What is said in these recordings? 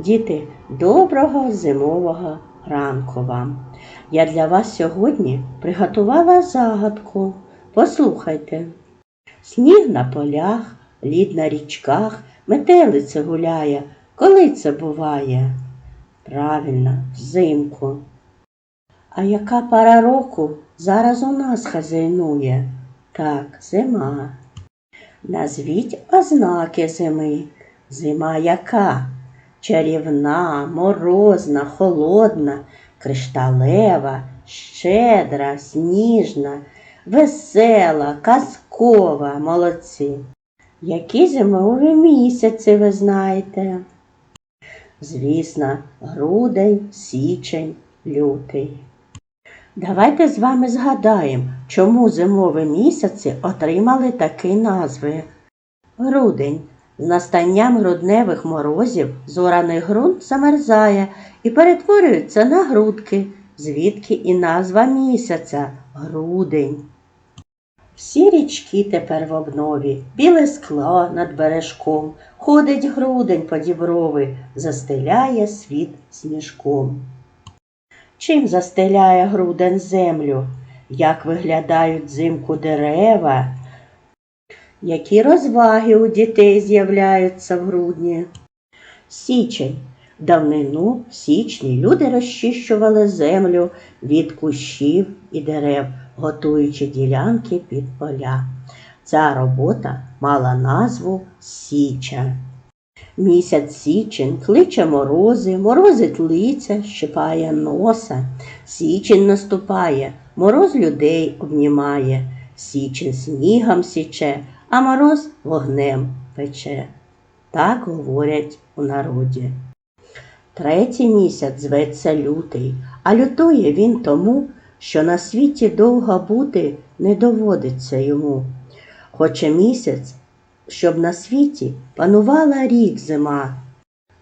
Діти, доброго зимового ранку вам. Я для вас сьогодні приготувала загадку. Послухайте. Сніг на полях, лід на річках, метелиця гуляє. Коли це буває? Правильно, взимку. А яка пора року зараз у нас хазяйнує? Так, зима. Назвіть ознаки зими. Зима яка? Чарівна, морозна, холодна, кришталева, щедра, сніжна, весела, казкова, молодці. Які зимові місяці ви знаєте? Звісно, грудень, січень, лютий. Давайте з вами згадаємо, чому зимові місяці отримали такі назви. Грудень. З настанням грудневих морозів зораний ґрунт замерзає і перетворюється на грудки, звідки і назва місяця грудень. Всі річки тепер в обнові, біле скло над бережком, ходить грудень по діброви, застеляє світ сніжком. Чим застеляє грудень землю? Як виглядають взимку дерева? Які розваги у дітей з'являються в грудні? Січень. Давнину в січні люди розчищували землю від кущів і дерев, готуючи ділянки під поля. Ця робота мала назву Січа. Місяць січень кличе морози, морозить лиця, щипає носа. Січень наступає, мороз людей обнімає, січень снігом січе, а мороз вогнем пече. Так говорять у народі. Третій місяць зветься лютий, а лютує він тому, що на світі довго бути не доводиться йому. Хоче місяць, щоб на світі панувала рік зима,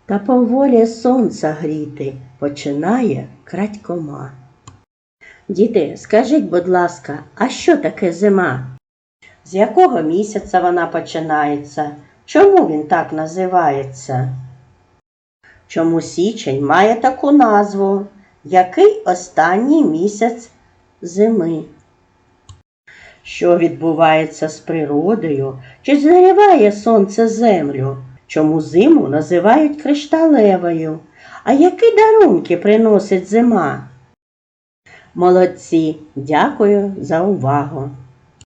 та поволі сонця гріти починає крадькома. Діти, скажіть, будь ласка, а що таке зима? З якого місяця вона починається? Чому він так називається? Чому січень має таку назву? Який останній місяць зими? Що відбувається з природою? Чи згріває сонце землю? Чому зиму називають кришталевою? А які дарунки приносить зима? Молодці, дякую за увагу.